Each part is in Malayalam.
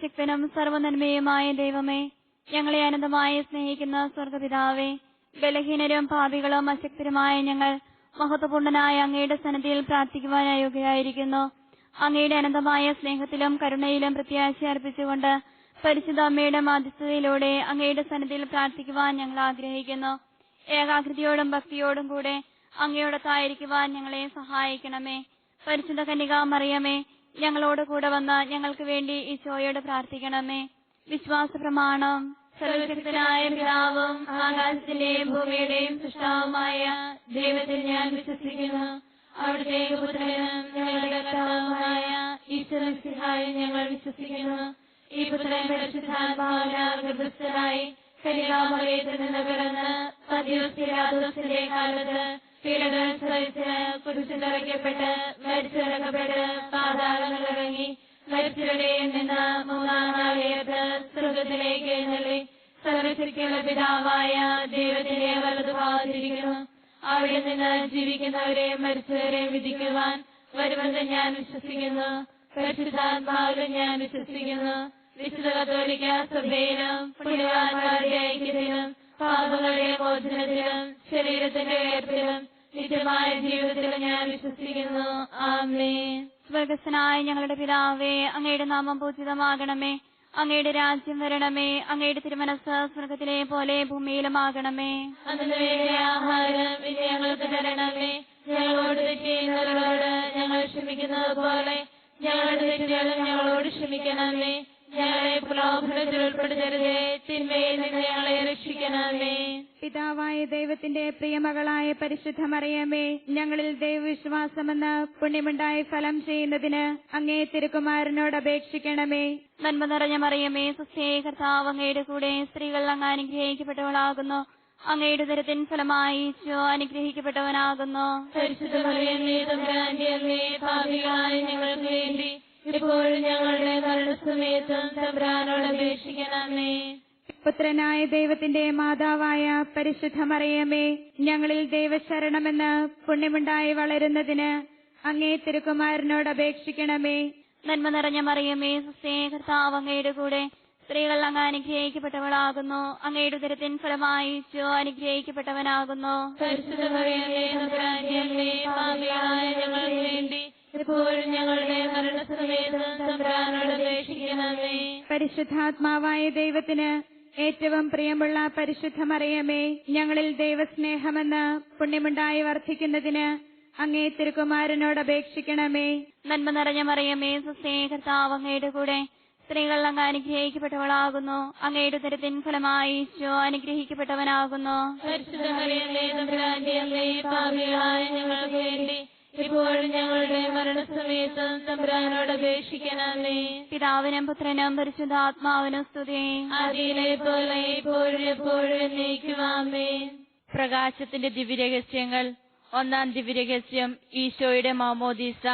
സർവശക്തനും സർവനന്മയുമായ ദൈവമേ ഞങ്ങളെ അനന്തമായി സ്നേഹിക്കുന്ന സ്വർഗപിതാവേ ബലഹീനരും പാപികളും അശക്തരുമായ ഞങ്ങൾ മഹത്വപൂർണനായ അങ്ങയുടെ സന്നദ്ധിയിൽ പ്രാർത്ഥിക്കുവാൻ യോഗ്യരായിരിക്കുന്നു അങ്ങയുടെ അനന്തമായ സ്നേഹത്തിലും കരുണയിലും പ്രത്യാശ അർപ്പിച്ചുകൊണ്ട് പരിശുദ്ധ അമ്മയുടെ മാധ്യസ്ഥതയിലൂടെ അങ്ങയുടെ സന്നദ്ധിയിൽ പ്രാർത്ഥിക്കുവാൻ ഞങ്ങൾ ആഗ്രഹിക്കുന്നു. ഏകാഗ്രതയോടും ഭക്തിയോടും കൂടെ അങ്ങയോടൊത്തായിരിക്കുവാൻ ഞങ്ങളെ സഹായിക്കണമേ. പരിശുദ്ധ കന്യക മറിയമേ ഞങ്ങളോട് കൂടെ വന്ന ഞങ്ങൾക്ക് വേണ്ടി ഈശോയോട് പ്രാർത്ഥിക്കണമേ. വിശ്വാസ പ്രമാണം സർവശക്തനായ പിതാവും ആകാശത്തിന്റെയും ഭൂമിയുടെയും സൃഷ്ടാവുമായ ദൈവത്തിൽ ഞാൻ വിശ്വസിക്കുന്നു. അവിടുത്തെ പുത്രനും ഞങ്ങളുടെ കർത്താവുമായ ഈശ്വരസിഹായി ഞങ്ങൾ വിശ്വസിക്കുന്നു. ഈ പുത്രൻ പരിശുദ്ധാത്മാവിനാൽ ഗർഭസ്ഥനായി കലികാമലയത്തിൽ നിന്ന് പിറന്ന് പതിയോസിന്റെ കാലത്ത് പീഡകൾ സഹിച്ച് കുരിശിൽ തറയ്ക്കപ്പെട്ട് മരിച്ചിറക്കപ്പെട്ട് പാതാളങ്ങൾ ഇറങ്ങി മരിച്ചവരുടെയിൽ നിന്ന് മൂന്നാം നാളേത്ത് സ്വർഗത്തിലേക്ക് എഴുന്നള്ളി സർവശക്തിയുള്ള പിതാവായ ദൈവത്തിന്റെ വലതുഭാഗത്തിരിക്കുന്നു അവിടെ നിന്ന് ജീവിക്കുന്നവരെ മരിച്ചവരെ വിധിക്കുവാൻ വരുമെന്ന് ഞാൻ വിശ്വസിക്കുന്നു. പരിശുദ്ധാത്മാവിലും ഞാൻ വിശ്വസിക്കുന്നു. വിശുദ്ധ കത്തോലിക്ക സഭയിലും പുണ്യവാന്മാരുടെ ഐക്യത്തിലും പാപങ്ങളുടെ മോചനത്തിലും ശരീരത്തിന്റെ ഉയർപ്പിലും നിത്യമായ ജീവിതത്തിലും ഞാൻ വിശ്വസിക്കുന്നു. ആമേ സ്വർഗസ്വനായ ഞങ്ങളുടെ പിതാവേ അങ്ങയുടെ നാമം പൂജിതമാകണമേ. അങ്ങയുടെ രാജ്യം വരണമേ. അങ്ങയുടെ തിരുമനസ് സ്വർഗത്തിലെ പോലെ ഭൂമിയിലുമാകണമേ. ആഹാരം ഞങ്ങൾക്ക് തരണമേ. ഞങ്ങളോട് ഞങ്ങൾ ക്ഷമിക്കുന്നത് പോലെ ഞങ്ങളുടെ തെറ്റുകളും ഞങ്ങളോട് ക്ഷമിക്കണമേ. ഞങ്ങളെ പ്രലോഭനത്തിൽ ഉൾപ്പെടുത്തരുതേ തിന്മയിൽ നിന്ന് ഞങ്ങളെ രക്ഷിക്കണമേ. പിതാവായ ദൈവത്തിന്റെ പ്രിയമകളായ പരിശുദ്ധ മറിയമേ ഞങ്ങളിൽ ദൈവവിശ്വാസമെന്ന് പുണ്യമുണ്ടായി ഫലം ചെയ്യുന്നതിന് അങ്ങേ തിരുക്കുമാരനോട് അപേക്ഷിക്കണമേ. നന്മ നിറഞ്ഞ മറിയമേ സുസ്ഥേ കർത്താവ് അങ്ങയുടെ കൂടെ സ്ത്രീകൾ അങ്ങ് അനുഗ്രഹിക്കപ്പെട്ടവളാകുന്നു. അങ്ങയുടെ തരത്തിൻ ഫലമായി ഈശോ അനുഗ്രഹിക്കപ്പെട്ടവനാകുന്നു. പരിശുദ്ധ മറിയമേ തമ്പുരാന്റെ അമ്മേ പാപികളായ ഞങ്ങൾക്ക് വേണ്ടി ഇപ്പോഴും ഞങ്ങളുടെ മരണസമയത്തും തമ്പുരാനോട് അപേക്ഷിക്കണമേ. പുത്രനായ ദൈവത്തിന്റെ മാതാവായ പരിശുദ്ധ മറിയമേ ഞങ്ങളിൽ ദൈവശരണമെന്ന് പുണ്യമുണ്ടായി വളരുന്നതിന് അങ്ങേ തിരുക്കുമാരനോട് അപേക്ഷിക്കണമേ. നന്മ നിറഞ്ഞ മറിയമേ സുസ്ഥേ കർത്താവ് അങ്ങയുടെ കൂടെ സ്ത്രീകൾ അങ്ങ് അനുഗ്രഹിക്കപ്പെട്ടവളാകുന്നു. അങ്ങയുടെ ഉദരത്തിൻ ഫലമായി ചോ അനുഗ്രഹിക്കപ്പെട്ടവനാകുന്നു. പരിശുദ്ധ മറിയമേ ഞങ്ങൾക്ക് വേണ്ടി ഇപ്പോഴും ഞങ്ങളുടെ മരണസമയത്തും തമ്പുരാനോട് അപേക്ഷിക്കണമേ. പരിശുദ്ധാത്മാവായ ദൈവത്തിന് ഏറ്റവും പ്രിയമുള്ള പരിശുദ്ധമറിയമേ ഞങ്ങളിൽ ദൈവസ്നേഹമെന്ന് പുണ്യമുണ്ടായി വർദ്ധിക്കുന്നതിന് അങ്ങേ തിരുക്കുമാരനോട് അപേക്ഷിക്കണമേ. നന്മ നിറഞ്ഞ മറിയമേ സുസ്ഥേ കർത്താവ് അങ്ങയുടെ കൂടെ സ്ത്രീകൾ അങ്ങ് അനുഗ്രഹിക്കപ്പെട്ടവളാകുന്നു. അങ്ങയുടെ തരത്തിൻ ഫലമായി ഈശോ അനുഗ്രഹിക്കപ്പെട്ടവനാകുന്നു. പരിശുദ്ധ ഞങ്ങൾക്ക് വേണ്ടി ഇപ്പോഴും ഞങ്ങളുടെ മരണസമയത്ത് തമ്പുരാനോട് അപേക്ഷിക്കണമേ. പിതാവിനും പുത്രനും പരിശുദ്ധാത്മാവിനും സ്തുതി. അതിലെ പോലെ ഇപ്പോഴും എപ്പോഴും നീക്കുവാമേ പ്രകാശത്തിന്റെ ദിവ്യരഹസ്യങ്ങൾ. ഒന്നാം ദിവ്യരഹസ്യം ഈശോയുടെ മാമോദീസ.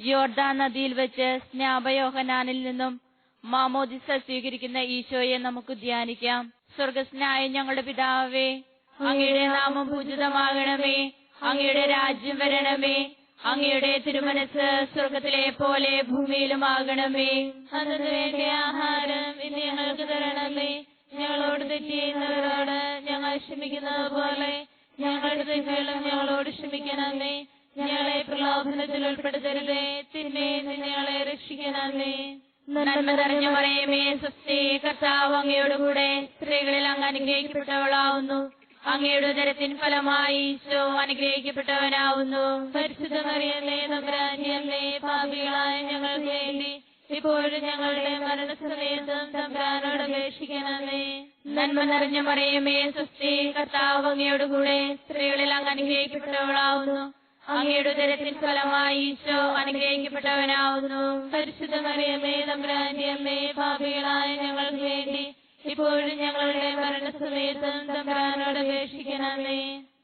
യോർദാൻ നദിയിൽ വെച്ച് സ്നാപയോഹനാനിൽ നിന്നും മാമോദിസ സ്വീകരിക്കുന്ന ഈശോയെ നമുക്ക് ധ്യാനിക്കാം. സ്വർഗസ്നായ ഞങ്ങളുടെ പിതാവേ അങ്ങയുടെ നാമം പൂജിതമാകണമേ. അങ്ങയുടെ രാജ്യം വരണമേ. അങ്ങയുടെ തിരുമനസ് സ്വർഗത്തിലെ പോലെ ഭൂമിയിലുമാകണമേ. അതിന് വേണ്ടി ആഹാരം ഞങ്ങൾക്ക് തരണമേ. ഞങ്ങളോട് തെറ്റിയുന്നവരോട് ഞങ്ങൾ ക്ഷമിക്കുന്നത് പോലെ ഞങ്ങളുടെ തെറ്റുകളും ഞങ്ങളോട് ക്ഷമിക്കണമേ. ഞങ്ങളെ പ്രലോഭനത്തിൽ ഉൾപ്പെടുത്തരുതേ. തിന്മയിൽ ഞങ്ങളെ രക്ഷിക്കണമേ. നന്മ നിറഞ്ഞു പറയുമേ സ്വസ്തി കർത്താവ് അങ്ങയോടുകൂടെ സ്ത്രീകളിൽ അങ്ങ് അനുഗ്രഹിക്കപ്പെട്ടവളാവുന്നു. അങ്ങയുടെ ഉദരത്തിൻ ഫലമായി ഈശോ അനുഗ്രഹിക്കപ്പെട്ടവനാവുന്നു. പരിശുദ്ധമറിയല്ലേ തമ്പുരാന്റെ പാപികളായ ഞങ്ങൾക്ക് വേണ്ടി ഇപ്പോഴും ഞങ്ങളുടെ മരണസമയത്തും തമ്പുരാനോട് അപേക്ഷിക്കണമേ. നന്മ നിറഞ്ഞ മറിയമേ സുസ്തി കർത്താവ് അങ്ങയുടെ കൂടെ സ്ത്രീകളിൽ അങ്ങ് അനുഗ്രഹിക്കപ്പെട്ടവളാവുന്നു. അങ്ങയുടെ ഉദരത്തിൻ ഫലമായി ഈശോ അനുഗ്രഹിക്കപ്പെട്ടവനാവുന്നു. പരിശുദ്ധ മറിയമ്മേ തമ്പുരാന്റെ പാപികളായ ഞങ്ങൾക്ക് വേണ്ടി ഇപ്പോഴും ഞങ്ങളുടെ മരണസമയത്തും തമ്പുരാനോട്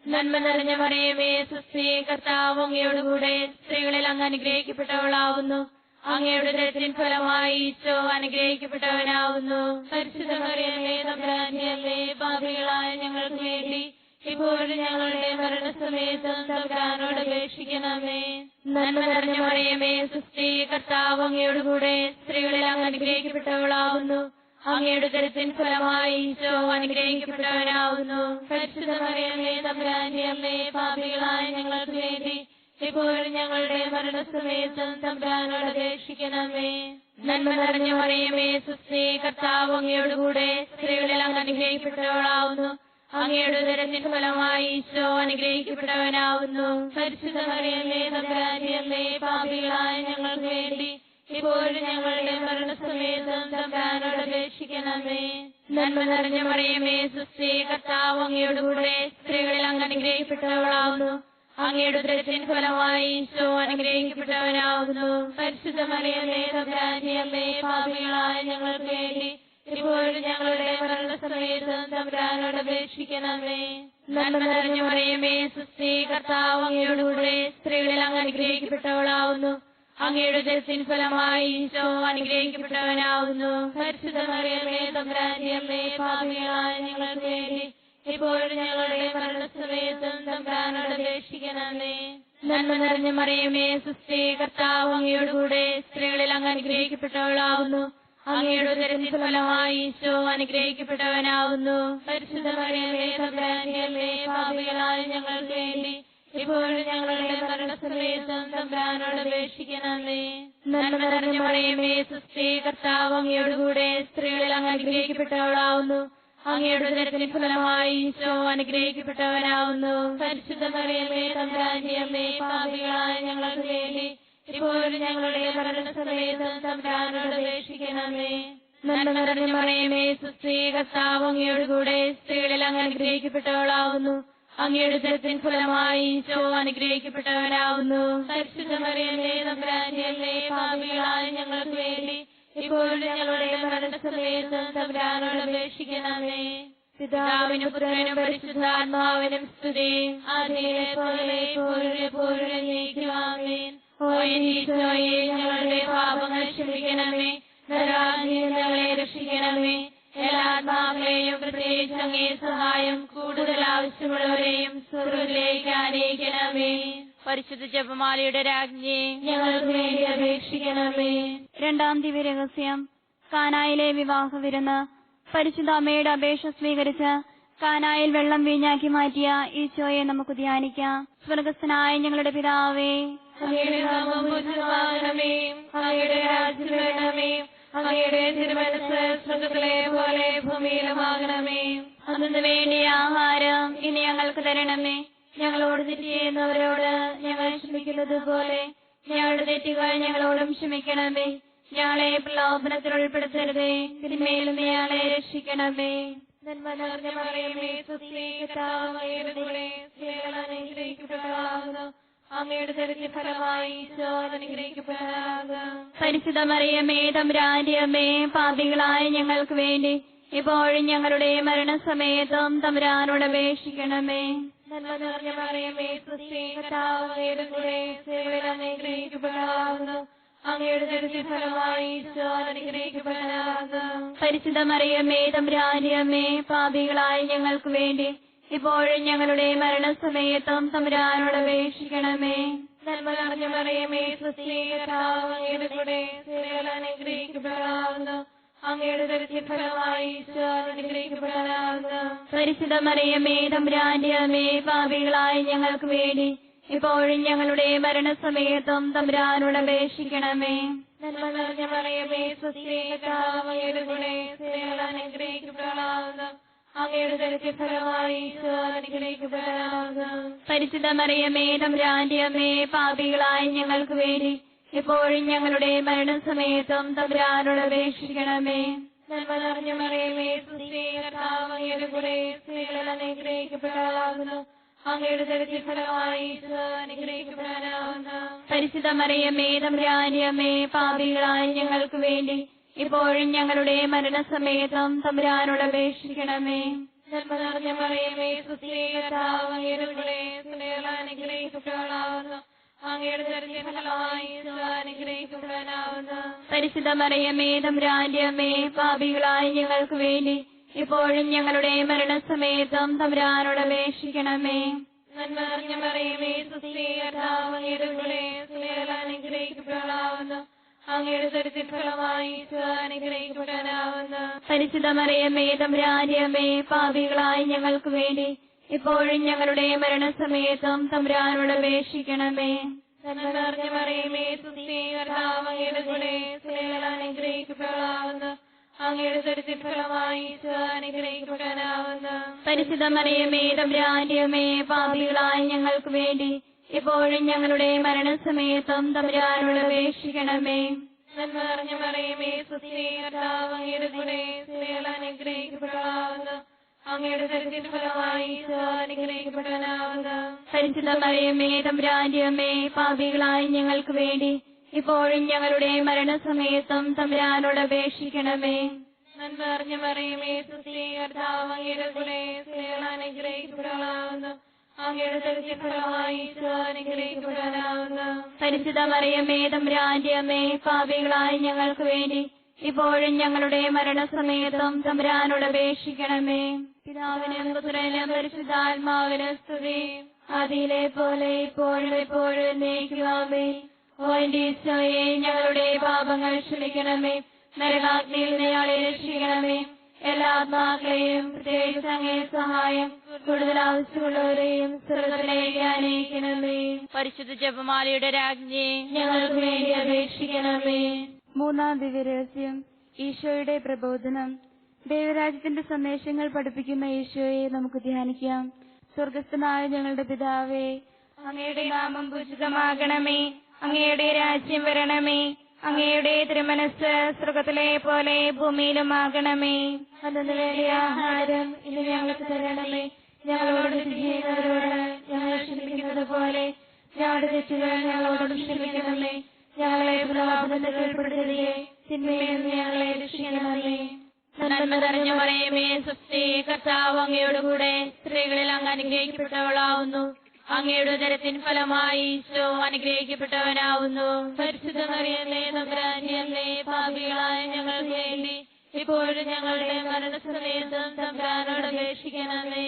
നന്മ നിറഞ്ഞ മറിയമേ സുസ്ത്രീ കർത്താവ് അങ്ങയുടെ കൂടെ സ്ത്രീകളിൽ അങ്ങ് അനുഗ്രഹിക്കപ്പെട്ടവളാവുന്നു. അങ്ങയുടെ ഉദരത്തിൻ ഫലമായി ഈശോ അനുഗ്രഹിക്കപ്പെട്ടവനാവുന്നു. പരിശുദ്ധ അമ്മേ പാപികളായ ഞങ്ങൾക്ക് വേണ്ടി ഇപ്പോഴും ഞങ്ങളുടെ മരണസമയത്ത് തമ്പുരാനോട് അപേക്ഷിക്കണമേ. നന്മ നിറഞ്ഞ മറിയമേ സുസ്ത്രീ കർത്താവ് അങ്ങയോട് കൂടെ സ്ത്രീകളിൽ അങ്ങ് അനുഗ്രഹിക്കപ്പെട്ടവളാവുന്നു. അങ്ങയുടെ ദരത്തിൻ ഫലമായി ഈശോ അനുഗ്രഹിക്കപ്പെട്ടവനാവുന്നു. പരിശുദ്ധ മറിയമേ തമ്പുരാന്റെ അമ്മേ പാപികളായ ഞങ്ങൾക്ക് വേണ്ടി ഇപ്പോഴും ഞങ്ങളുടെ മരണസമയത്തും തമ്പുരാനോട് അപേക്ഷിക്കണമേ. നന്മ നിറഞ്ഞ മറിയമേ സുസ്ത്രീ കർത്താവ് അങ്ങയോട് കൂടെ സ്ത്രീകളെല്ലാം അനുഗ്രഹിക്കപ്പെട്ടവളാവുന്നു. അങ്ങയുടെ ഉദരത്തിൻ ഫലമായി ഈശോ അനുഗ്രഹിക്കപ്പെട്ടവനാവുന്നു. പരിശുദ്ധ മറിയമേ അമ്മേ പാപികളായ ഞങ്ങൾക്ക് വേണ്ടി ഇപ്പോഴും ഞങ്ങളുടെ മരണസമയത്തും തമ്പാനോട് അപേക്ഷിക്കണമേ. നന്മ നിറഞ്ഞ മറിയമേ സുസ്ഥി കർത്താവ് അങ്ങയുടെ കൂടെ സ്ത്രീകളിൽ അങ്ങ് അനുഗ്രഹിക്കപ്പെട്ടവളാവുന്നു. അങ്ങയുടെ ദൃശ്യൻ ഫലമായി ഈശോ അനുഗ്രഹിക്കപ്പെട്ടവനാവുന്നു. പരിശുദ്ധ മറിയമേ തമ്പ്രാജിയമ്മേ പാപികളായ ഞങ്ങൾക്ക് വേണ്ടി ഇപ്പോഴും ഞങ്ങളുടെ മരണസമയത്തും തമ്പ്രാനോട് അപേക്ഷിക്കണമേ. നന്മ നിറഞ്ഞ മറിയമേ സുസ്ഥി കർത്താവ് അങ്ങയുടെ കൂടെ സ്ത്രീകളിൽ അങ്ങ് അനുഗ്രഹിക്കപ്പെട്ടവളാവുന്നു. അങ്ങയുടെ ജലത്തിൻ ഫലമായി ഈശോ അനുഗ്രഹിക്കപ്പെട്ടവനാവുന്നു. പരിശുദ്ധ മറിയമേ തമ്പുരാന്റെ അമ്മേ പാപികളായ ഞങ്ങൾക്ക് വേണ്ടി ഇപ്പോഴും ഞങ്ങളുടെ മരണസമയത്തും തമ്പുരാനോട് അപേക്ഷിക്കണമേ. നന്മ നിറഞ്ഞ മറിയമേ സുസ്ഥി കർത്താവ് അങ്ങയുടെ കൂടെ സ്ത്രീകളിൽ അങ്ങ് അനുഗ്രഹിക്കപ്പെട്ടവളാവുന്നു. അങ്ങയുടെ ഉദരത്തിൻ ഫലമായി ഈശോ അനുഗ്രഹിക്കപ്പെട്ടവനാവുന്നു. പരിശുദ്ധ മറിയമേ തമ്പുരാന്റെ അമ്മേ പാപികളായ ഞങ്ങൾക്ക് വേണ്ടി ഇപ്പോഴും ഞങ്ങളുടെ മരണസമയത്തും തമ്പുരാനോട് അപേക്ഷിക്കണമേ നന്മ നിറഞ്ഞ മറിയമേ സുസ്ഥി കർത്താവ് അങ്ങയോട് കൂടെ സ്ത്രീകളിൽ അങ്ങ് അനുഗ്രഹിക്കപ്പെട്ടവളാവുന്നു. അങ്ങയുടെ ഉദരത്തിന് ഫലമായി ഈശോ അനുഗ്രഹിക്കപ്പെട്ടവനാവുന്നു. പരിശുദ്ധ മറിയമേ പാപികളായ ഞങ്ങൾക്ക് വേണ്ടി ഇപ്പോഴും ഞങ്ങളുടെ മരണസമയത്തും തമ്പുരാനോട് അപേക്ഷിക്കണമേ നന്മ നിറഞ്ഞു മറിയമേ കർത്താവ് കൂടെ സ്ത്രീകളിൽ അങ്ങ് അനുഗ്രഹിക്കപ്പെട്ടവളാവുന്നു. അങ്ങയുടെ ജലത്തിൻ ഫലമായി ഈശോ അനുഗ്രഹിക്കപ്പെട്ടവനാവുന്നു. ഞങ്ങൾക്ക് വേണ്ടി ഇപ്പോഴും ഞങ്ങളുടെ മരണസമയത്തും തമ്പുരാനോട് അപേക്ഷിക്കണമേ. ഞങ്ങളുടെ പാപങ്ങൾ ക്ഷമിക്കണമേ. നരാജ്ഞയിൽ ഞങ്ങളെ രക്ഷിക്കണമേ. എല്ലാ ആത്മാക്കളെയും പ്രത്യേകിച്ച് അങ്ങേ സഹായം കൂടുതൽ ആവശ്യമുള്ളവരെയും സ്വർഗത്തിലേക്ക് ആനയിക്കണമേ പരിശുദ്ധ ജപമാലയുടെ രാജ്ഞി ഞങ്ങൾക്ക് വേണ്ടി അപേക്ഷിക്കണമേ. രണ്ടാം ദിവ്യരഹസ്യം കാനായിലെ വിവാഹ വിരുന്ന്. പരിശുദ്ധ അമ്മയുടെ അപേക്ഷ സ്വീകരിച്ച് കാനായിൽ വെള്ളം വീഞ്ഞാക്കി മാറ്റിയ ഈശോയെ നമുക്ക് ധ്യാനിക്കാം. സ്വർഗസ്ഥനായ ഞങ്ങളുടെ പിതാവേ. അങ്ങയുടെ നാമം പൂജിതമാകണമേ അങ്ങയുടെ രാജ്യം വരണമേ. അങ്ങയുടെ തിരുമനസ് സ്വർഗത്തിലെ പോലെ ഭൂമിയിലുമാകണമേ അതിന് വേണ്ടിയ ആഹാരം ഇനി ഞങ്ങൾക്ക് തരണമേ. ഞങ്ങളോട് തെറ്റ് ചെയ്യുന്നവരോട് ഞങ്ങൾ ക്ഷമിക്കുന്നത് പോലെ ഞങ്ങളുടെ തെറ്റുകൾ ഞങ്ങളോടും ക്ഷമിക്കണമേ. ഞങ്ങളെ പ്രലോഭനത്തിൽ ഉൾപ്പെടുത്തരുതേ. തിന്മയിലും ഞങ്ങളെ രക്ഷിക്കണമേ. നന്മ നിറഞ്ഞ അങ്ങയുടെ ദരിദ്ര ഫലമായി ഈശോ അനുഗ്രഹിക്കപ്പെട്ടവളാകുന്നു പരിശുദ്ധ മറിയമേ തമ്പുരാന്റെ അമ്മേ പാപികളായ ഞങ്ങൾക്ക് വേണ്ടി ഇപ്പോഴും ഞങ്ങളുടെ മരണസമയത്തും തമ്പുരാനോട് അപേക്ഷിക്കണമേ. നന്മ നിറഞ്ഞ മറിയമേ കൂടെ അങ്ങയുടെ ഫലമായി ഈശോ പരിശുദ്ധ മറിയമേ തമ്പുരാന്റെ അമ്മേ പാപികളായ ഞങ്ങൾക്ക് വേണ്ടി ഇപ്പോഴും ഞങ്ങളുടെ മരണസമയത്തും തമ്പുരാനോട് അപേക്ഷിക്കണമേ. നന്മ നിറഞ്ഞ മറിയമേ പരിശുദ്ധ മറിയമേ തമ്പുരാന്റെ അമ്മേ പാപികളായ ഞങ്ങൾക്ക് വേണ്ടി ഇപ്പോഴും ഞങ്ങളുടെ മരണസമയത്തും തമ്പുരാനോട് അപേക്ഷിക്കണമേ. നന്മ നിറഞ്ഞ മറിയമേ അങ്ങയുടെ കൂടെ സ്ത്രീകൾ പാപികളായി പരിശുദ്ധ മറിയമേ തമ്പുരാന്റെ അമ്മേ പാപികളായ ഞങ്ങൾക്ക് വേണ്ടി എപ്പോഴും ഞങ്ങളുടെ മരണസമയത്തും തമ്പുരാനോട് അപേക്ഷിക്കണമേ. നന്മ നിറഞ്ഞ മറിയമേ സുസ്ഥി കുറെ സ്ത്രീകൾ അങ്ങയുടെ ഫലമായി ഈശോ അനുഗ്രഹിക്കപ്പെടാനാവുന്നു പരിശുദ്ധ മറിയമേ തമ്പുരാന്റെ അമ്മേ പാപികളായ ഞങ്ങൾക്ക് വേണ്ടി ഇപ്പോഴും ഞങ്ങളുടെ മരണസമേതം തമ്പുരാനോട് അപേക്ഷിക്കണമേ. പരിശുദ്ധമറിയമേ നിറഞ്ഞ പാപികളായി ഞങ്ങൾക്ക് വേണ്ടി ഇപ്പോഴും ഞങ്ങളുടെ മരണസമേതം തമ്പുരാനോട് അപേക്ഷിക്കണമേ. നന്മറിഞ്ഞ മറിയമേ സുസ്ഥി കർത്താവ് അങ്ങയുടെ കൂടെ സ്ത്രീകൾ അനുഗ്രഹിക്കപ്പെടാവുന്നു അങ്ങയുടെ ഫലമായി അനുഗ്രഹിക്കപ്പെടാനാവുന്നു തമ്പുരാനിയമേ പാപികളായി ഞങ്ങൾക്ക് വേണ്ടി ഇപ്പോഴും ഞങ്ങളുടെ മരണസമയത്തും തമ്പ്രാനോട് അപേക്ഷിക്കണമേ. നന്മ മറിയമേ കർത്താവ് അങ്ങയുടെ കൂടെ സ്ത്രീകൾ അനുഗ്രഹിക്കപ്പെടാവുന്നു അങ്ങയുടെ ദരിദ്ര ഫലമായി ഈശോ അനുഗ്രഹിക്കപ്പെടാനാവുന്നു പരിശുദ്ധ പാപികളായി ഞങ്ങൾക്ക് വേണ്ടി ഇപ്പോഴും ഞങ്ങളുടെ മരണസമയത്തും തമ്പുരാനോട് അപേക്ഷിക്കണമേ. നന്മ നിറഞ്ഞ മറിയമേ സുസ്ഥി കർത്താവ് അങ്ങയുടെ കൂടെ സ്ത്രീകൾ അനുഗ്രഹിക്കപ്പെടാവുന്നു അങ്ങയുടെ ദരിദ്ര ഫലമായി പരിശുദ്ധ മറിയമേ തമ്പുരാന്റിയമേ പാപികളായി ഞങ്ങൾക്ക് വേണ്ടി ഇപ്പോഴും ഞങ്ങളുടെ മരണസമയത്തും തമ്പുരാനോട് അപേക്ഷിക്കണമേ. നന്മ നിറഞ്ഞ മറിയമേ സുസ്ഥി കർത്താവ് അങ്ങയുടെ കൂടെ സ്ത്രീകൾ അനുഗ്രഹിക്കപ്പെടാവുന്നു പരിശുദ്ധ മറിയമേ തമ്പുരാന്റിയമേ പാപികളായി ഞങ്ങൾക്ക് വേണ്ടി ഇപ്പോഴും ഞങ്ങളുടെ മരണസമയത്തും തമ്പുരാനോട് അപേക്ഷിക്കണമേ. പിതാവിനും പുത്രനും പരിശുദ്ധാത്മാവിനും സ്തുതി. അതിലെ പോലെ ഇപ്പോഴും ഇപ്പോഴും എന്നേക്കുവാമേ ഓ എന്റെ ഈശോയെ ഞങ്ങളുടെ പാപങ്ങൾ ക്ഷമിക്കണമേ. നരകാഗ്നിയിൽ ഞങ്ങളെ രക്ഷിക്കണമേ. എല്ലാ ആത്മാക്കളെയും പ്രത്യേകിച്ച് അങ്ങേ സഹായം കൂടുതൽ ആവശ്യമുള്ളവരെയും സ്വർഗത്തിലേക്ക് അനയിക്കണമേ പരിശുദ്ധ ജപമാലയുടെ രാജ്ഞി ഞങ്ങൾക്ക് വേണ്ടി അപേക്ഷിക്കണമേ. മൂന്നാം ദിവ്യരഹസ്യം ഈശോയുടെ പ്രബോധനം. ദൈവരാജ്യത്തിന്റെ സന്ദേശങ്ങൾ പഠിപ്പിക്കുന്ന ഈശോയെ നമുക്ക് ധ്യാനിക്കാം. സ്വർഗസ്ഥനായ ഞങ്ങളുടെ പിതാവേ അങ്ങയുടെ നാമം പൂജിതമാകണമേ അങ്ങയുടെ രാജ്യം വരണമേ. അങ്ങയുടെ തിരുമനസ് സ്വർഗത്തിലെ പോലെ ഭൂമിയിലുമാകണമേ അന്നു വേണ്ടിയ ആഹാരം ഇനി ഞങ്ങൾക്ക് തരണമേ. ഞങ്ങളോട് ചെയ്യുന്നവരോട് ഞങ്ങൾ ക്ഷമിക്കുന്നത് പോലെ ഞങ്ങളുടെ തെറ്റുകൾ ഞങ്ങളോട് ക്ഷമിക്കണമേ. ഞങ്ങളെ പ്രലോഭനത്തിൽ ഉൾപ്പെടുത്തരുതേ തിന്മയിൽ ഞങ്ങളെ രക്ഷിക്കണമേ. നന്മ തെരഞ്ഞു പറയുമേ സുസ്ഥി കർത്താവ് അങ്ങയോടുകൂടെ സ്ത്രീകളിൽ അങ്ങ് അനുഗ്രഹിക്കപ്പെട്ടവളാവുന്നു. അങ്ങയുടെ ഉദരത്തിൻ ഫലമായി ഈശോ അനുഗ്രഹിക്കപ്പെട്ടവനാവുന്നു. പരിശുദ്ധമറിയല്ലേ മറിയമേ തമ്പുരാനിയമ്മേ പാപികളായ ഞങ്ങൾക്ക് വേണ്ടി ഇപ്പോഴും ഞങ്ങളുടെ മരണസമയത്തും തമ്പുരാനോട് അപേക്ഷിക്കണമേ.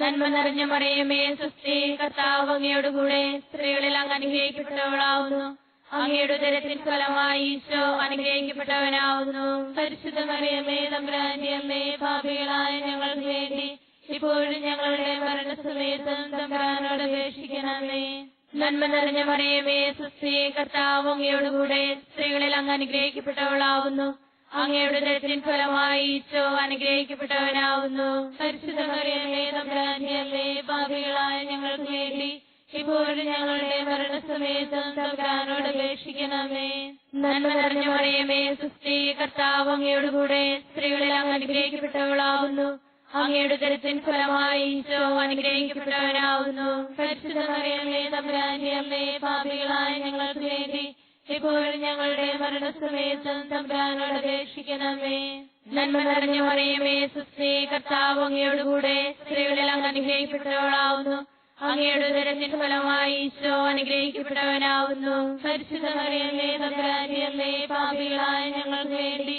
നന്മ നിറഞ്ഞ മറിയമേ സുസ്ഥി കർത്താവ് അങ്ങയുടെ കൂടെ സ്ത്രീകളിൽ അങ്ങ് അനുഗ്രഹിക്കപ്പെട്ടവളാവുന്നു. അങ്ങയുടെ ഉദരത്തിൻ ഫലമായി ഈശോ അനുഗ്രഹിക്കപ്പെട്ടവനാവുന്നു. പരിശുദ്ധമറിയമേ മറിയമേ ഭാവികളായ പാപികളായ ഞങ്ങൾക്ക് വേണ്ടി ഇപ്പോഴും ഞങ്ങളുടെ മരണസമയത്തും തമ്പുരാനോട് അപേക്ഷിക്കണമേ. നന്മ നിറഞ്ഞ മറിയമേ സുസ്ഥി കർത്താവ് സ്ത്രീകളിൽ അങ്ങ് അനുഗ്രഹിക്കപ്പെട്ടവളാവുന്നു. അങ്ങയുടെ ഉദരത്തിൻ ഫലമായി ഈശോ അനുഗ്രഹിക്കപ്പെട്ടവനാവുന്നു. പരിശുദ്ധ മറിയമേ തമ്പുരാനിയമ്മേ പാപികളായ ഞങ്ങൾക്ക് വേണ്ടി ഇപ്പോഴും ഞങ്ങളുടെ മരണസമയത്തും തമ്പുരാനോട് അപേക്ഷിക്കണമേ. നന്മ നിറഞ്ഞ മറിയമേ സുസ്ഥി കർത്താവ് സ്ത്രീകളിൽ അങ്ങ് അനുഗ്രഹിക്കപ്പെട്ടവളാവുന്നു. അങ്ങയുടെ ഉദരത്തിൻ ഫലമായി ഈശോ അനുഗ്രഹിക്കപ്പെട്ടവനാവുന്നു. പരിശുദ്ധ മറിയമേ അമ്മേ പാപികളായ ഞങ്ങൾക്ക് വേണ്ടി ഇപ്പോഴും ഞങ്ങളുടെ മരണസമയത്തും തമ്പുരാനോട് അപേക്ഷിക്കണമേ. നന്മ നിറഞ്ഞു പറയുമേ സുസ്ത്രീ കർത്താവ് അങ്ങയോട് കൂടെ സ്ത്രീകളിൽ അങ്ങ് അനുഗ്രഹിക്കപ്പെട്ടവളാവുന്നു. അങ്ങയുടെ ഉദരത്തിൻ ഫലമായി ഈശോ അനുഗ്രഹിക്കപ്പെട്ടവനാവുന്നു. പരിശുദ്ധ മറിയമേ അമ്മേ പാപികളായ ഞങ്ങൾക്ക് വേണ്ടി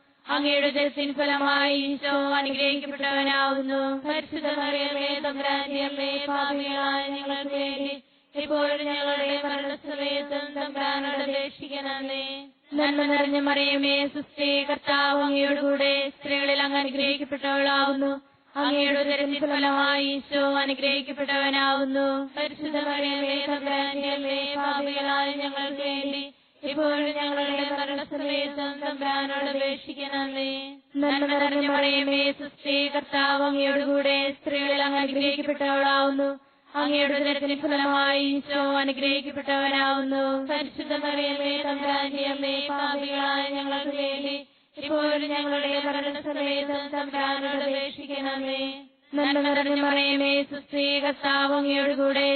അങ്ങയുടെ ജലത്തിൻ ഫലമായി ഈശോ അനുഗ്രഹിക്കപ്പെട്ടവനാവുന്നു പരിശുദ്ധ മറിയമേ ഇപ്പോഴും നന്മ നിറഞ്ഞ മറിയമേ സുസ്ഥി കർത്താവ് അങ്ങയോട് കൂടെ സ്ത്രീകളിൽ അങ്ങ് അനുഗ്രഹിക്കപ്പെട്ടവളാവുന്നു അങ്ങയുടെ ജലത്തിൻ ഫലമായി ഈശോ അനുഗ്രഹിക്കപ്പെട്ടവനാവുന്നു പരിശുദ്ധ മറിയമേ തമ്പുരാനിയമ്മേ പാപികളായ ഞങ്ങൾക്ക് വേണ്ടി ഇപ്പോഴും ഞങ്ങളുടെ സ്ത്രീകളിൽ അങ്ങ് അനുഗ്രഹിക്കപ്പെട്ടവളാവുന്നു. അങ്ങയുടെ ഉദരത്തിൻ ഫലമായി അനുഗ്രഹിക്കപ്പെട്ടവനാവുന്നു. പരിശുദ്ധ മറിയമേ പാപികളായ ഞങ്ങൾക്ക് വേണ്ടി ഇപ്പോഴും ഞങ്ങളുടെ മരണസമയത്തും തമ്പ്രാനോട് അപേക്ഷിക്കണമേ നന്മ നിറഞ്ഞ മറിയമേ സുസ്ഥീ കർത്താവ്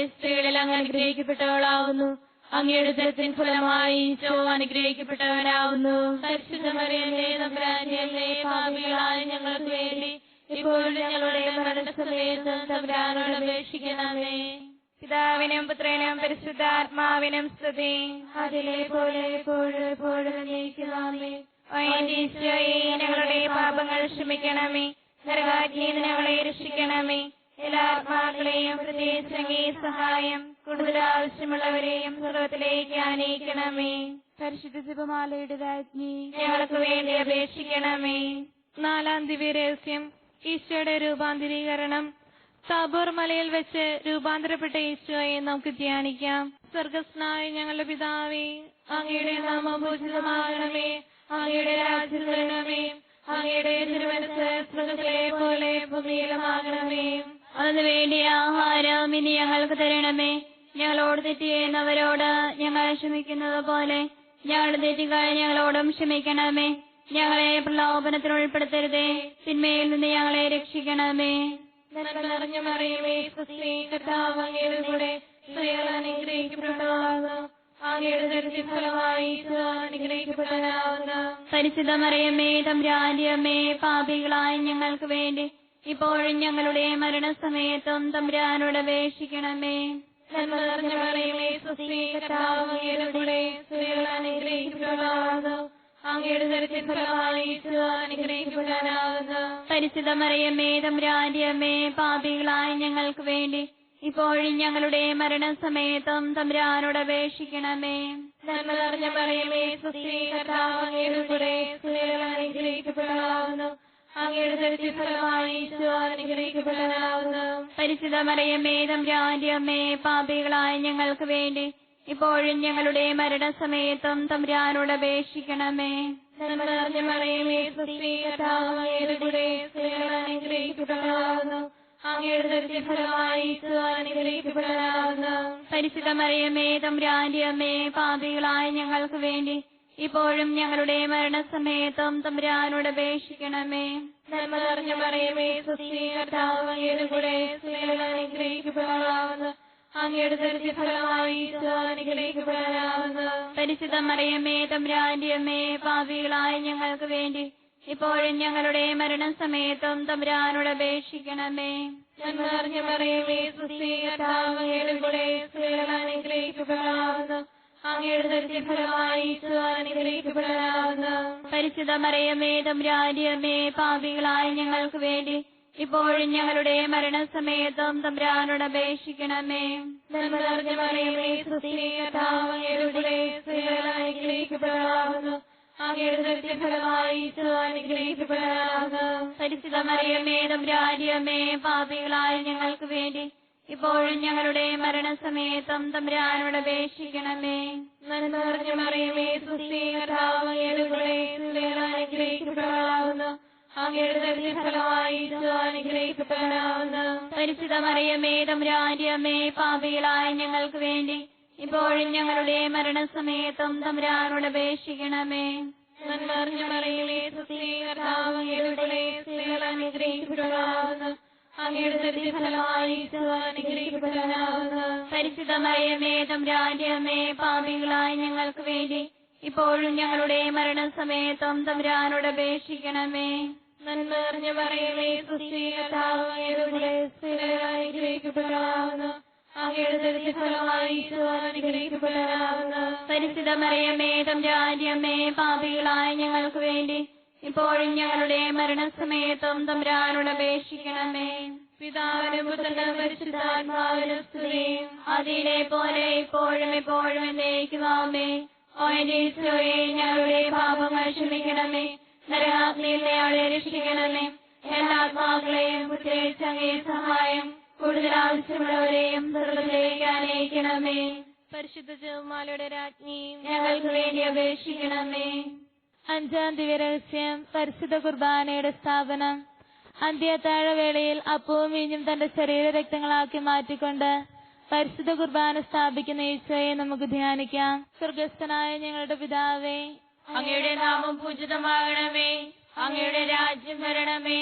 സ്ത്രീകളിൽ അങ്ങ് അനുഗ്രഹിക്കപ്പെട്ടവളാകുന്നു അങ്ങയുടെ ജലത്തിൻ ഫലമായി ഈശോ അനുഗ്രഹിക്കപ്പെട്ടവനാവുന്നു പരിശുദ്ധ മറിയമേ തമ്പുരാന്റിയല്ലേ പാപികളായ ഞങ്ങൾക്ക് വേണ്ടി ഇപ്പോഴും ഞങ്ങളുടെ മരണസമയത്ത് തമ്പുരാനോട് അപേക്ഷിക്കണമേ. പിതാവിനും പുത്രനും പരിശുദ്ധാത്മാവിനും സ്തുതി. അതിലെ പോലെ എപ്പോഴും എപ്പോഴും നയിക്കുവാമേ ഈശോയെ ഞങ്ങളുടെ പാപങ്ങൾ ക്ഷമിക്കണമേ. നിന്ന് ഞങ്ങളെ രക്ഷിക്കണമേ. എല്ലാ ആത്മാക്കളെയും പ്രത്യേകിച്ച് സഹായം. കൂടുതൽ ആവശ്യമുള്ളവരെയും സ്വർഗത്തിലേക്ക് ആനയിക്കണമേ പരിശുദ്ധ ശിവമാലയുടെ രാജ്ഞി ഞങ്ങൾക്ക് വേണ്ടി അപേക്ഷിക്കണമേ. നാലാം ദിവ്യ രഹസ്യം ഈശോയുടെ രൂപാന്തരീകരണം. താബോർ മലയിൽ വെച്ച് രൂപാന്തരപ്പെട്ട ഈശോയെ നമുക്ക് ധ്യാനിക്കാം. സ്വർഗസ്നായ ഞങ്ങളുടെ പിതാവേ അങ്ങയുടെ നാമം പൂജിതമാകണമേ അങ്ങയുടെ രാജ്യം വരണമേ അങ്ങയുടെ തിരുമനസ് സ്വർഗത്തിലെ പോലെ ഭൂമിയിലുമാകണമേ. അതിനുവേണ്ടി ആഹാരം ഇനി ഞങ്ങൾക്ക് തരണമേ. ഞങ്ങളോട് തെറ്റ് ചെയ്യുന്നവരോട് ഞങ്ങൾ ക്ഷമിക്കുന്നത് പോലെ ഞങ്ങളുടെ തെറ്റുകൾ ഞങ്ങളോടും ക്ഷമിക്കണമേ. ഞങ്ങളെ പ്രലോഭനത്തിൽ ഉൾപ്പെടുത്തരുതേ. തിന്മയിൽ നിന്ന് ഞങ്ങളെ രക്ഷിക്കണമേ. പരിചിതമറിയമേ തമ്പ്രാന്റിയമ്മേ മറിയമേ കർത്താവ് അങ്ങയുടെ കൂടെ സ്ത്രീകൾ പാപികളായ ഞങ്ങൾക്ക് വേണ്ടി ഇപ്പോഴും ഞങ്ങളുടെ മരണസമയത്തും തമ്പ്രാനോട് അപേക്ഷിക്കണമേ. നന്മ അനുഗ്രഹിക്കപ്പെട്ടവനാകുന്നു. പരിശുദ്ധ പാപികളായ ഞങ്ങൾക്ക് വേണ്ടി ഇപ്പോഴും ഞങ്ങളുടെ മരണസമയത്തും തമ്പുരാനോട് അപേക്ഷിക്കണമേ. നന്മ നിറഞ്ഞ പറയുമേ സുസ്ത്രീ കർത്താവ് അങ്ങയുടെ കൂടെ സ്ത്രീകൾ അനുഗ്രഹിക്കപ്പെട്ടവളാകുന്നു അങ്ങയുടെ ഫലമായി അനുഗ്രഹിക്കപ്പെട്ടവനാകുന്നു. പരിശുദ്ധ മറിയമ്മേ തമ്പുരാന്റിയമ്മേ പാപികളായ ഞങ്ങൾക്ക് വേണ്ടി ഇപ്പോഴും ഞങ്ങളുടെ മരണസമയത്തും തമ്പ്രാനോട് അപേക്ഷിക്കണമേ. നന്മ മറിയമേ സ്ത്രീകൾ പരിശുദ്ധ മറിയമ്മേ തമ്പുരാന്റിയമ്മേ പാപികളായ ഞങ്ങൾക്ക് വേണ്ടി ഇപ്പോഴും ഞങ്ങളുടെ മരണസമയത്തും തമ്പുരാനോട് അപേക്ഷിക്കണമേ. നന്മ പറയുമേ മറിയമേ ക്രിസ്തി കർത്താവ് അങ്ങയുടെ കൂടെ പരിശുദ്ധ മറിയമ്മേ തമ്പുരാന്റിയമ്മേ പാപികളായ ഞങ്ങൾക്ക് വേണ്ടി ഇപ്പോഴും ഞങ്ങളുടെ മരണസമയത്തും തമ്പുരാനോട് അപേക്ഷിക്കണമേ. നന്മ പറയുമേ മറിയമേ ക്രിസ്തി കർത്താവ് അങ്ങയുടെ അങ്ങയുടെ ദരിദ്ര ഫലമായി ഈശോ അനുഗ്രഹിക്കപ്പെട്ടവനാകുന്നു പരിശുദ്ധ തമ്പുരാന്റിയമ്മേ പാപികളായ ഞങ്ങൾക്ക് വേണ്ടി ഇപ്പോഴും ഞങ്ങളുടെ മരണസമയത്തും തമ്പ്രാനോട് അപേക്ഷിക്കണമേ. മറിയമേ അനുഗ്രഹിക്കപ്പെട്ടവനാകുന്നു പരിശുദ്ധ മറിയമ്മേ തമ്പുരാന്റിയമ്മേ പാപികളായ ഞങ്ങൾക്ക് വേണ്ടി ഇപ്പോഴും ഞങ്ങളുടെ മരണസമയത്തും തമ്പുരാനോട് അപേക്ഷിക്കണമേ. നന്മ നിറഞ്ഞ മറിയമേ അനുഗ്രഹിക്കപ്പെട്ടവളാകുന്നു മറിയമ്മേ തമ്പുരാന്റിയമ്മേ പാപികളായ ഞങ്ങൾക്ക് വേണ്ടി ഇപ്പോഴും ഞങ്ങളുടെ മരണസമയത്തും തമ്പുരാനോട് അപേക്ഷിക്കണമേ. നന്മ നിറഞ്ഞ മറിയമേ അനുഗ്രഹിക്കപ്പെട്ടവളാകുന്നു അങ്ങയുടെ ഫലമായി അനുഗ്രഹിക്കപ്പെട്ടവനാകുന്നു. പാപികളായ ഞങ്ങൾക്ക് വേണ്ടി ഇപ്പോഴും ഞങ്ങളുടെ മരണസമയത്തും തമ്പുരാനോട് അപേക്ഷിക്കണമേ. നന്മ നിറഞ്ഞ പറയമേ കർത്താവ് അങ്ങയുടെ ഈശോ അനുഗ്രഹിക്കപ്പെട്ടവനാകുന്നു. പാപികളായ ഞങ്ങൾക്ക് വേണ്ടി ഇപ്പോഴും ഞങ്ങളുടെ മരണസമയത്തും തമ്പുരാനോട് അപേക്ഷിക്കണമേ. അതിലെ പോലെ ഇപ്പോഴും എപ്പോഴും എന്നേക്കുവാമേ ഓ ഞങ്ങളുടെ പാപങ്ങൾ ക്ഷമിക്കണമേ നരകാഗ്നിയിൽ ഞങ്ങളെ രക്ഷിക്കണമേ. എല്ലാ ആത്മാക്കളെയും പ്രത്യേകിച്ച് അങ്ങേ സഹായം. കൂടുതൽ ആവശ്യമുള്ളവരെയും ദുർബലേക്ക് അനയിക്കണമേ പരിശുദ്ധ ജപമാലയുടെ രാജ്ഞിയും ഞങ്ങൾക്ക് വേണ്ടി അപേക്ഷിക്കണമേ. അഞ്ചാം ദിവ്യരഹസ്യം പരിശുദ്ധ കുർബാനയുടെ സ്ഥാപനം. അന്ത്യത്താഴവേളയിൽ അപ്പവും വീഞ്ഞും തന്റെ ശരീര രക്തങ്ങളാക്കി മാറ്റിക്കൊണ്ട് പരിശുദ്ധ കുർബാന സ്ഥാപിക്കുന്ന ഈശോയെ നമുക്ക് ധ്യാനിക്കാം. സ്വർഗസ്ഥനായ ഞങ്ങളുടെ പിതാവേ അങ്ങയുടെ നാമം പൂജിതമാകണമേ. അങ്ങയുടെ രാജ്യം വരണമേ.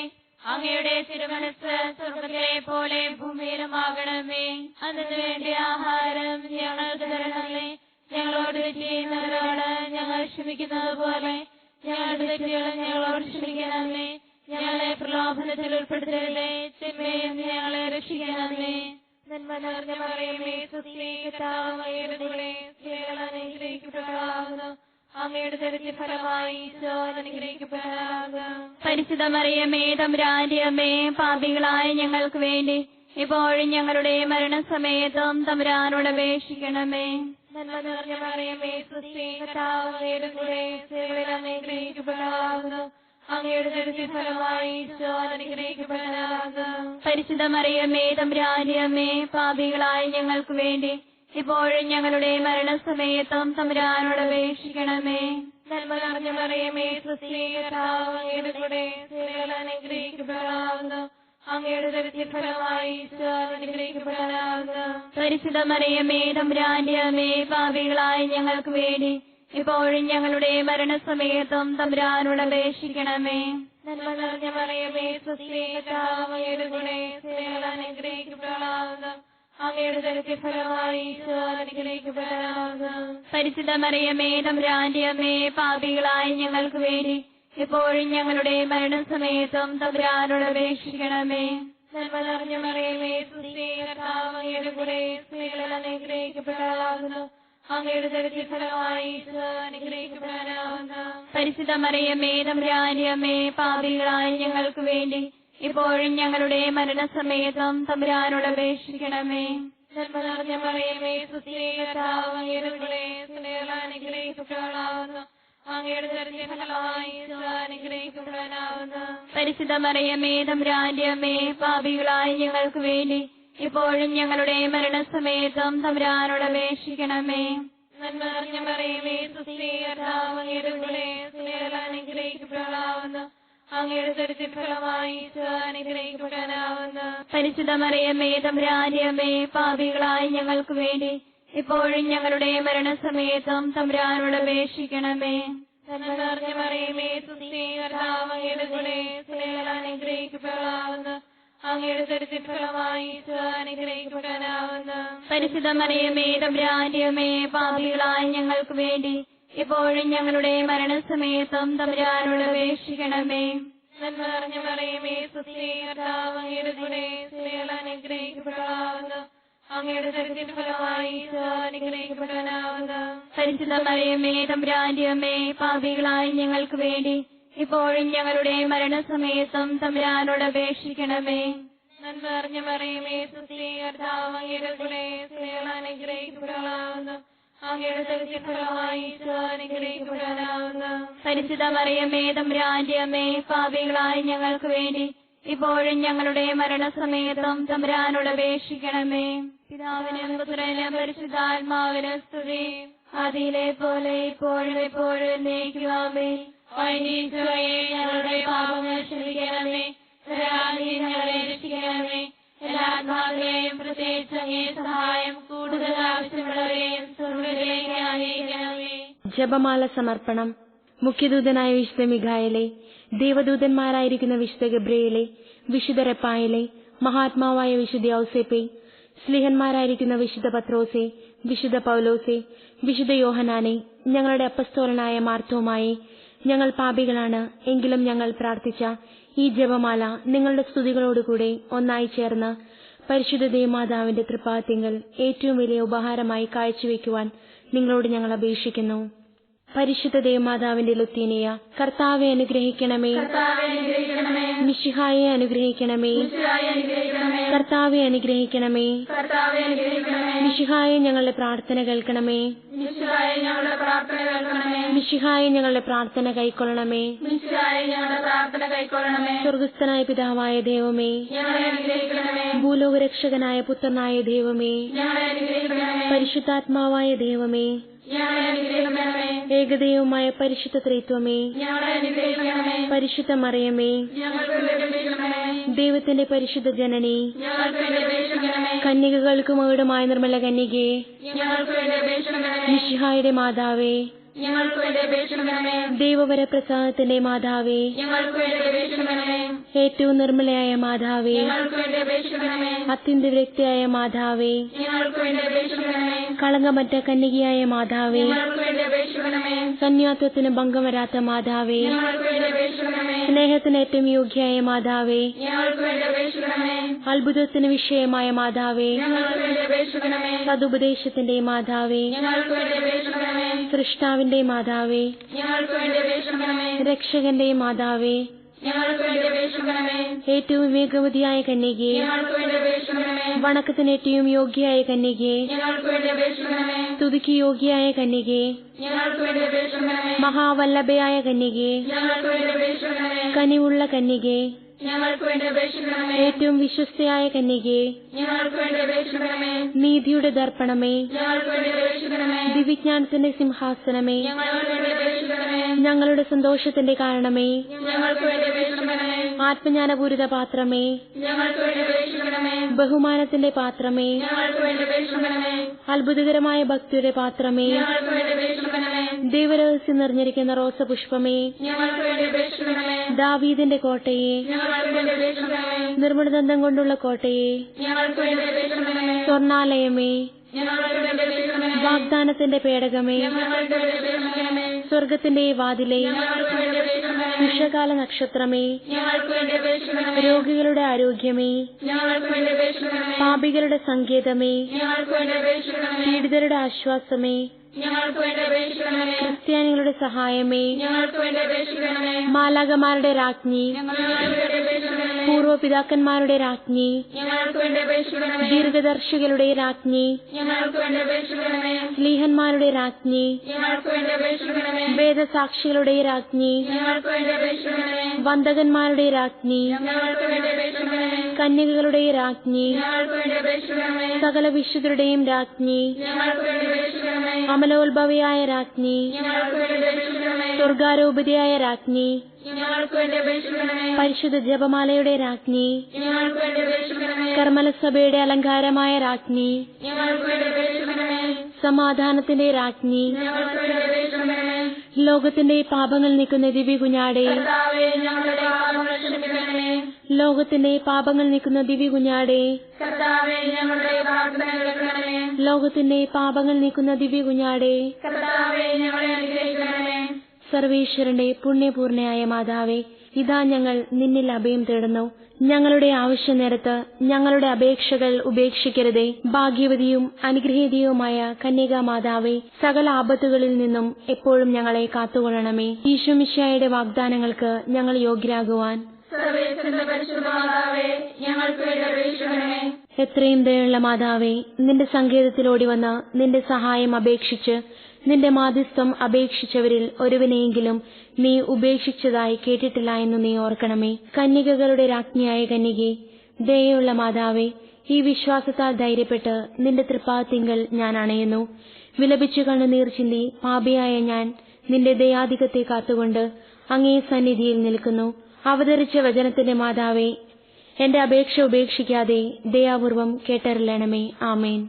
അങ്ങയുടെ തിരുമനസ് സ്വർഗത്തിലെ പോലെ ഭൂമിയിലുമാകണമേ. അതിനു വേണ്ടി ആഹാരം ഞങ്ങൾക്ക് തരണമേ. ഞങ്ങളോട് ചെയ്യുന്നവരോട് ഞങ്ങൾ ക്ഷമിക്കുന്നത് പോലെ ഞങ്ങളുടെ തെറ്റുകളെ ഞങ്ങളോട് ക്ഷമിക്കണമേ ഞങ്ങളെ പ്രലോഭനത്തിൽ ഉൾപ്പെടുത്തരുതേ. തിന്മയിൽ ഞങ്ങളെ രക്ഷിക്കണമേ നന്മ നിറഞ്ഞ മറിയമേ സുസ്ഥി സ്ത്രീകളനുഗ്രഹിക്കപ്പെടാവുന്നു അങ്ങയുടെ ദരിദ്ര ഫലമായി പരിശുദ്ധ മറിയമേ തമ്പുരാന്റെ അമ്മേ പാപികളായ ഞങ്ങൾക്ക് വേണ്ടി ഇപ്പോഴും ഞങ്ങളുടെ മരണസമയത്തും തമ്പുരാനോട് അപേക്ഷിക്കണമേ. നന്മ നിറഞ്ഞ മറിയമേ സുസ്ഥി കർത്താവയുടെ കൂടെ സ്ത്രീകളിൽ അനുഗ്രഹിക്കപ്പെട്ടതാകുന്നു അങ്ങയുടെ ദരിദ്ര ഫലമായി ഈശോ അനുഗ്രഹിക്കപ്പെട്ടതാകുന്നു പരിശുദ്ധ മറിയമേ തമ്പുരാന്റെ അമ്മേ പാപികളായ ഞങ്ങൾക്ക് വേണ്ടി ഇപ്പോഴും ഞങ്ങളുടെ മരണസമയത്തും തമ്പുരാനോട് അപേക്ഷിക്കണമേ. നന്മ നിറഞ്ഞ മറിയമേ കൂടെ അങ്ങയുടെ പരിശുദ്ധ മറിയമേ തമ്പുരാന്റെ അമ്മേ പാപികളായ ഞങ്ങൾക്ക് വേണ്ടി ഇപ്പോഴും ഞങ്ങളുടെ മരണസമയത്തും തമ്പുരാനോട് അപേക്ഷിക്കണമേ. നന്മ നിറഞ്ഞ മറിയമേ പരിശുദ്ധ മറിയമേ തമ്പുരാന്റെ അമ്മേ പാപികളായ ഞങ്ങൾക്ക് വേണ്ടി ഇപ്പോഴും ഞങ്ങളുടെ മരണസമയത്തും തകരാനോട് അപേക്ഷിക്കണമേ. നന്മ മറിയമേ സുസ്ഥി കർത്താവയുടെ കൂടെ സ്ത്രീകളിൽ അനുഗ്രഹിക്കപ്പെട്ടതാകുന്നു അങ്ങയുടെ ദരിദ്ര ഫലമായി അനുഗ്രഹിക്കപ്പെടാനാകുന്നു പരിശുദ്ധ മറിയമേ തമ്പുരാന്റെ അമ്മേ പാപികളായ ഞങ്ങൾക്ക് വേണ്ടി ഇപ്പോഴും ഞങ്ങളുടെ മരണസമയത്തും തമ്പുരാനോട് അപേക്ഷിക്കണമേ. നന്മ മറിയമേ സുസ്ഥി കർത്താവയുടെ കൂടെ അങ്ങയുടെ ദരിദ്ര ഫലമായി ഈശോ അനുഗ്രഹിക്കപ്പെടാനാവുന്നു. പരിശുദ്ധ മറിയമേ തമ്പുരാന്റെ പാപികളായ ഞങ്ങൾക്ക് വേണ്ടി ഇപ്പോഴും ഞങ്ങളുടെ മരണസമയത്തും തമ്പുരാനോട് അപേക്ഷിക്കണമേ. നന്മ നിറഞ്ഞ മറിയമേ സുസ്ഥി കർത്താവയുടെ കൂടെ സ്ത്രീകൾ അനുഗ്രഹിക്കപ്പെടാനാവുന്നു. അങ്ങയുടെ ദരിദ്ര ഫലമായി ഈശോ അനുഗ്രഹിക്കപ്പെടാനാവുന്നു. പരിശുദ്ധ മറിയമേ തമ്പുരാന്റെ പാപികളായ ഞങ്ങൾക്ക് വേണ്ടി ഇപ്പോഴും ഞങ്ങളുടെ മരണസമയത്തും തമ്പുരാനോട് അപേക്ഷിക്കണമേ. മറിയമേ അമ്മേ പാപികളായ ഞങ്ങൾക്ക് വേണ്ടി ഇപ്പോഴും ഞങ്ങളുടെ മരണസമയത്തും തമ്പുരാനോട് അപേക്ഷിക്കണമേ. നന്മ നിറഞ്ഞ മറിയമേ സ്ത്രീകൾ അനുഗ്രഹിക്കപ്പെടാവുന്നു അങ്ങയുടെ ദരിദ്ര ഫലമായി പരിശുദ്ധ തമ്പുരാന്റെ അമ്മേ പാപികളായ ഞങ്ങൾക്ക് വേണ്ടി ഇപ്പോഴും ഞങ്ങളുടെ മരണസമയത്തും തമ്പുരാനോട് അപേക്ഷിക്കണമേ. നന്മ നിറഞ്ഞ മറിയമേ സുസ്ഥി കർത്താവയുടെ കൂടെ സ്ത്രീകൾ അനുഗ്രഹിക്കപ്പെടാവുന്നു ഫലമായി ഈശോ അനുഗ്രഹിക്കപ്പെടാനാവുന്നു പരിശുദ്ധ മറിയമേ തമ്പുരാന്റെ അമ്മേ പാപികളായ ഞങ്ങൾക്ക് വേണ്ടി ഇപ്പോഴും ഞങ്ങളുടെ മരണസമയത്തും തമ്പുരാനോട് അപേക്ഷിക്കണമേ. പിതാവിനും പുത്രനും പരിശുദ്ധാത്മാവിന് സ്തുതി. അതിലെ പോലെ ഇപ്പോഴും എപ്പോഴും എന്നേക്കുവാമേ വൈനീശോയെ ഞങ്ങളുടെ പാപങ്ങൾ ക്ഷമിക്കണമേ. ഞങ്ങളെ രക്ഷിക്കണമേ. എല്ലാ ആത്മാക്കളെയും പ്രത്യേകിച്ച് സഹായം കൂടുതൽ ആവശ്യമുള്ളവരെയും സ്വർഗത്തിലേക്ക് അറിയിക്കണമേ. ജപമാല സമർപ്പണം. മുഖ്യദൂതനായ വിശുദ്ധ മിഖായലെ ദേവദൂതന്മാരായിരിക്കുന്ന വിശുദ്ധ ഗബ്രയേലെ വിശുദ്ധ റെപ്പായലെ മഹാത്മാവായ വിശുദ്ധ ഔസേപ്പെ സ്ലിഹന്മാരായിരിക്കുന്ന വിശുദ്ധ പത്രോസെ വിശുദ്ധ പൗലോസെ വിശുദ്ധ യോഹനാനെ ഞങ്ങളുടെ അപ്പസ്തോലനായ മാർത്തോമായി ഞങ്ങൾ പാപികളാണ് എങ്കിലും ഞങ്ങൾ പ്രാർത്ഥിച്ച ഈ ജപമാല നിങ്ങളുടെ സ്തുതികളോടുകൂടെ ഒന്നായി ചേർന്ന് പരിശുദ്ധ ദേവമാതാവിന്റെ തൃപ്പാത്യങ്ങൾ ഏറ്റവും വലിയ ഉപഹാരമായി കാഴ്ചവെക്കുവാൻ നിങ്ങളോട് ഞങ്ങൾ അപേക്ഷിക്കുന്നു. പരിശുദ്ധ ദേവമാതാവിന്റെ ലുത്തീനിയ കർത്താവെ അനുഗ്രഹിക്കണമേ. മിഷിഹായെ അനുഗ്രഹിക്കണമേ. കർത്താവെ അനുഗ്രഹിക്കണമേ. മിഷിഹായെ ഞങ്ങളുടെ പ്രാർത്ഥന കേൾക്കണമേ. ഞങ്ങളുടെ പ്രാർത്ഥന കേൾക്കണമേ. മിഷിഹായെ ഞങ്ങളുടെ പ്രാർത്ഥന കൈക്കൊള്ളണമേ. സ്വർഗസ്ഥനായ പിതാവായ ദൈവമേ. ഭൂലോകരക്ഷകനായ പുത്രനായ ദൈവമേ. പരിശുദ്ധാത്മാവായ ദൈവമേ. ഏകദൈവമായ പരിശുദ്ധ ത്രൈത്വമേ. പരിശുദ്ധ മറിയമേ. ദൈവത്തിന്റെ പരിശുദ്ധ ജനനി. കന്യകകൾക്കും കന്യകകൾക്ക് നിർമ്മല കന്യകയെ നിഷിഹായുടെ മാതാവേ. ഞങ്ങൾക്ക് വേണ്ടി അപേക്ഷിക്കണമേ. ദൈവവരപ്രസാദത്തിന്റെ മാതാവേ ഞങ്ങൾക്ക് വേണ്ടി അപേക്ഷിക്കണമേ. ഏറ്റവും നിർമ്മലയായ മാതാവേ ഞങ്ങൾക്ക് വേണ്ടി അപേക്ഷിക്കണമേ. അത്യന്ത വ്യക്തിയായ മാതാവേ ഞങ്ങൾക്ക് വേണ്ടി അപേക്ഷിക്കണമേ. കളങ്കമറ്റ കന്യകയായ മാതാവേ ഞങ്ങൾക്ക് വേണ്ടി അപേക്ഷിക്കണമേ. കന്യാത്വത്തിന് ഭംഗം വരാത്ത മാതാവേ ഞങ്ങൾക്ക് വേണ്ടി അപേക്ഷിക്കണമേ. സ്നേഹത്തിന് ഏറ്റവും യോഗ്യായ മാതാവേ ഞങ്ങൾക്ക് വേണ്ടി അപേക്ഷിക്കണമേ. അത്ഭുതത്തിന് വിഷയമായ മാതാവേ ഞങ്ങൾക്ക് വേണ്ടി അപേക്ഷിക്കണമേ. സതുപദേശത്തിന്റെ മാതാവേ ഞങ്ങൾക്ക് വേണ്ടി അപേക്ഷിക്കണമേ. സൃഷ്ടാവിന്റെ മാതാവേ ഞങ്ങൾക്ക് വേണ്ടി അപേക്ഷിക്കണമേ. രക്ഷകന്റെ മാതാവേ ഞങ്ങൾക്ക് വേണ്ടി അപേക്ഷിക്കണമേ. ഏറ്റവും വേഗവതിയായ കന്യകെ ഞങ്ങൾക്ക് വേണ്ടി അപേക്ഷിക്കണമേ. വണക്കത്തിന് ഏറ്റവും യോഗ്യയായ കന്യകെ ഞങ്ങൾക്ക് വേണ്ടി അപേക്ഷിക്കണമേ. സ്തുതിക്ക് യോഗ്യയായ കന്യകെ ഞങ്ങൾക്ക് വേണ്ടി അപേക്ഷിക്കണമേ. മഹാവല്ലഭയായ കന്യകെ ഞങ്ങൾക്ക് വേണ്ടി അപേക്ഷിക്കണമേ. കനിവുള്ള കന്യകെ ഞങ്ങൾക്ക് വേണ്ടി അപേക്ഷിക്കണമേ. ഏറ്റവും വിശ്വസ്തയായ കന്യകയെ ഞങ്ങൾക്ക് വേണ്ടി അപേക്ഷിക്കണമേ. നീതിയുടെ ദർപ്പണമേ ഞങ്ങൾക്ക് വേണ്ടി അപേക്ഷിക്കണമേ. ദിവിജ്ഞാനത്തിന്റെ സിംഹാസനമേ ഞങ്ങൾക്ക് വേണ്ടി അപേക്ഷിക്കണമേ. ഞങ്ങളുടെ സന്തോഷത്തിന്റെ കാരണമേ ഞങ്ങൾക്ക് വേണ്ടി അപേക്ഷിക്കണമേ. ആത്മജ്ഞാനപൂരിത പാത്രമേ ഞങ്ങൾക്ക് വേണ്ടി അപേക്ഷിക്കണമേ. ബഹുമാനത്തിന്റെ പാത്രമേ ഞങ്ങൾക്ക് വേണ്ടി അപേക്ഷിക്കണമേ. അത്ഭുതകരമായ ഭക്തിയുടെ പാത്രമേ ഞങ്ങൾക്ക് വേണ്ടി അപേക്ഷിക്കണമേ. ദൈവരഹസ്യം നിറഞ്ഞിരിക്കുന്ന റോസപുഷ്പമേ ഞങ്ങൾക്ക് വേണ്ടി അപേക്ഷിക്കണമേ. ദാവീദിന്റെ കോട്ടയെ വേണ്ടി കൊണ്ടുള്ള കോട്ടയെ. സ്വർണാലയമേ വാഗ്ദാനത്തിന്റെ പേടകമേ. സ്വർഗത്തിന്റെ വാതിലേ. വിഷകാല നക്ഷത്രമേ. രോഗികളുടെ ആരോഗ്യമേ. പാപികളുടെ സങ്കേതമേ. പീഡിതരുടെ ആശ്വാസമേ. ഞങ്ങൾക്ക് വേണ്ടി അപേക്ഷിക്കണമേ ക്രിസ്ത്യാനികളുടെ സഹായമേ ഞങ്ങൾക്ക് വേണ്ടി അപേക്ഷിക്കണമേ മാലാകമാരുടെ രാജ്ഞി അപേക്ഷിക്കണമേ പൂർവപിതാക്കന്മാരുടെ രാജ്ഞി ഞങ്ങൾക്ക് വേണ്ടി അപേക്ഷിക്കണമേ ദീർഘദർശികളുടെ രാജ്ഞി ഞങ്ങൾക്ക് വേണ്ടി അപേക്ഷിക്കണമേ സ്ലീഹന്മാരുടെ രാജ്ഞി ഞങ്ങൾക്ക് വേണ്ടി അപേക്ഷിക്കണമേ വേദസാക്ഷികളുടെ രാജ്ഞി ഞങ്ങൾക്ക് വേണ്ടി അപേക്ഷിക്കണമേ വന്ദകന്മാരുടെ രാജ്ഞി ഞങ്ങൾക്ക് വേണ്ടി അപേക്ഷിക്കണമേ കന്യകകളുടെ രാജ്ഞി ഞങ്ങൾക്ക് വേണ്ടി അപേക്ഷിക്കണമേ സകല വിശുദ്ധരുടെയും രാജ്ഞി ഞങ്ങൾക്ക് വേണ്ടി അപേക്ഷിക്കണമേ അമലോത്ഭവയായ രാജ്ഞി സ്വർഗാരോപതിയായ രാജ്ഞി പരിശുദ്ധ ജപമാലയുടെ രാജ്ഞി. കർമ്മലസഭയുടെ അലങ്കാരമായ രാജ്ഞി. സമാധാനത്തിന്റെ രാജ്ഞി. ലോകത്തിന്റെ പാപങ്ങൾ നീക്കുന്ന ദിവ്യ കുഞ്ഞാടെ. ലോകത്തിന്റെ പാപങ്ങൾ നീക്കുന്ന ദിവ്യ കുഞ്ഞാടെ. ലോകത്തിന്റെ പാപങ്ങൾ നീക്കുന്ന ദിവ്യ കുഞ്ഞാടെ. സർവേശ്വരന്റെ പുണ്യപൂർണയായ മാതാവേ ഇതാ ഞങ്ങൾ നിന്നിൽ അഭയം തേടുന്നു. ഞങ്ങളുടെ ആവശ്യനേരത്ത് ഞങ്ങളുടെ അപേക്ഷകൾ ഉപേക്ഷിക്കരുതേ. ഭാഗ്യവതിയും അനുഗ്രഹീതയുമായ കന്യകാ മാതാവേ സകല ആപത്തുകളിൽ നിന്നും എപ്പോഴും ഞങ്ങളെ കാത്തുകൊള്ളണമേ. ഈശോമിശായുടെ വാഗ്ദാനങ്ങൾക്ക് ഞങ്ങൾ യോഗ്യരാകുവാൻ. സർവേശ്വരന്റെ പരിശുദ്ധ മാതാവേ ഞങ്ങൾക്ക് വേണ്ടി അപേക്ഷിക്കണമേ എത്രയും ദയുള്ള മാതാവേ നിന്റെ സങ്കേതത്തിലോടി വന്ന് നിന്റെ സഹായം അപേക്ഷിച്ച് നിന്റെ മാധ്യസ്ഥം അപേക്ഷിച്ചവരിൽ ഒരുവനെയെങ്കിലും നീ ഉപേക്ഷിച്ചതായി കേട്ടിട്ടില്ല എന്ന് നീ ഓർക്കണമേ. കന്യകകളുടെ രാജ്ഞിയായ കന്യകെ ദയുള്ള മാതാവേ ഈ വിശ്വാസത്താൽ ധൈര്യപ്പെട്ട് നിന്റെ തൃപ്പാത്തിങ്കൽ ഞാൻ അണയുന്നു. വിലപിച്ചു കണ്ണുനീർ ചിന്തി പാപിയായ ഞാൻ നിന്റെ ദയാധികത്തെ കാത്തുകൊണ്ട് അങ്ങേ സന്നിധിയിൽ നിൽക്കുന്നു. അവതരിച്ച വചനത്തിന്റെ മാതാവേ എന്റെ അപേക്ഷ ഉപേക്ഷിക്കാതെ ദയാപൂർവം കേട്ടരുളണമേ ആമേൻ.